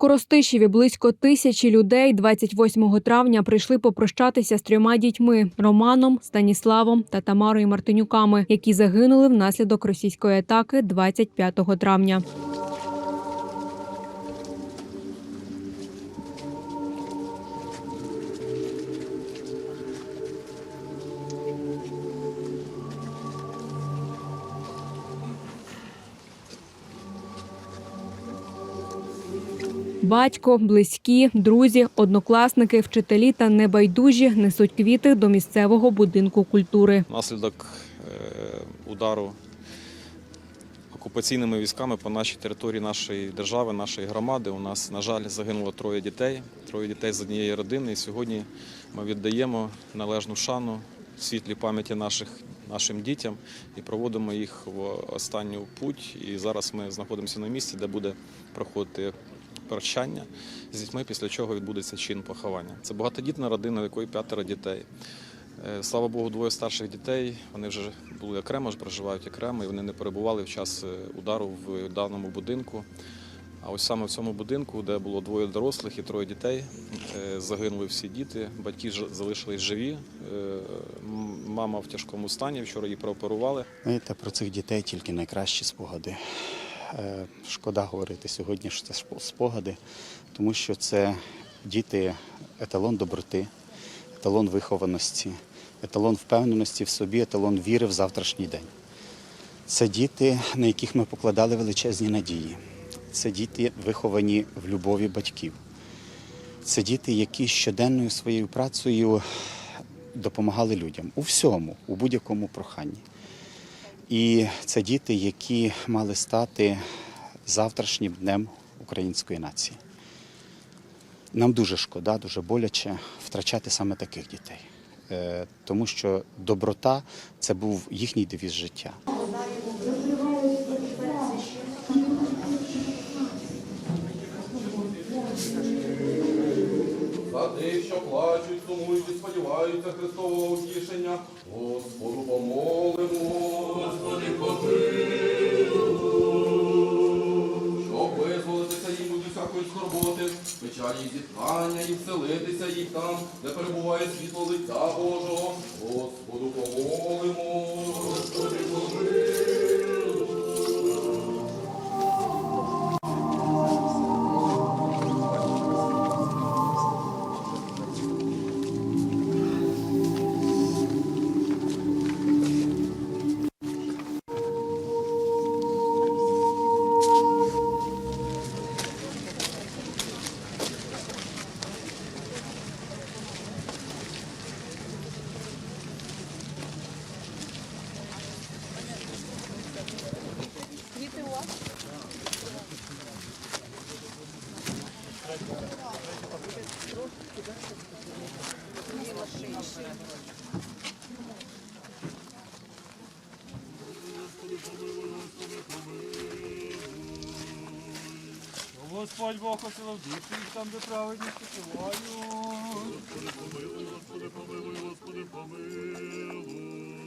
Коростишеві близько тисячі людей 28 травня прийшли попрощатися з трьома дітьми Романом, Станіславом та Тамарою Мартинюками, які загинули внаслідок російської атаки 25 травня. Батько, близькі, друзі, однокласники, вчителі та небайдужі несуть квіти до місцевого будинку культури. Внаслідок е, удару окупаційними військами по нашій території нашої держави, нашої громади. У нас, на жаль, загинуло троє дітей, троє дітей з однієї родини. І сьогодні ми віддаємо належну шану світлій пам'яті наших, нашим дітям і проводимо їх в останню путь. І зараз ми знаходимося на місці, де буде проходити прощання з дітьми, після чого відбудеться чин поховання. Це багатодітна родина, в якої п'ятеро дітей. Е, Слава Богу, двоє старших дітей. Вони вже були окремо, проживають окремо, і вони не перебували в час е, удару в даному будинку. А ось саме в цьому будинку, де було двоє дорослих і троє дітей, е, загинули всі діти. Батьки ж- залишились живі. Мама в тяжкому стані. Вчора її прооперували. Знаєте, про цих дітей тільки найкращі спогади. Е, Шкода говорити сьогодні, що це спогади, тому що це діти еталон доброти, еталон вихованості, еталон впевненості в собі, еталон віри в завтрашній день. Це діти, на яких ми покладали величезні надії. Це діти, виховані в любові батьків. Це діти, які щоденною своєю працею допомагали людям у всьому, у будь-якому проханні. І це діти, які мали стати завтрашнім днем української нації. Нам дуже шкода, дуже боляче втрачати саме таких дітей, Е, тому що доброта це був їхній девіз життя. Тих, що плачуть, сумують і сподіваються Христового утішення, Господу помолимо. Господи, Щоб визволитися їм від усякої скорботи, печалі і зітхання, і вселитися їх там, де перебуває світло лиця Божого. Господу помолимо. Господь Бог осилав душі їх там, де праведні спочивають. Господи, помилуй, Господи, помилуй, Господи, помилуй.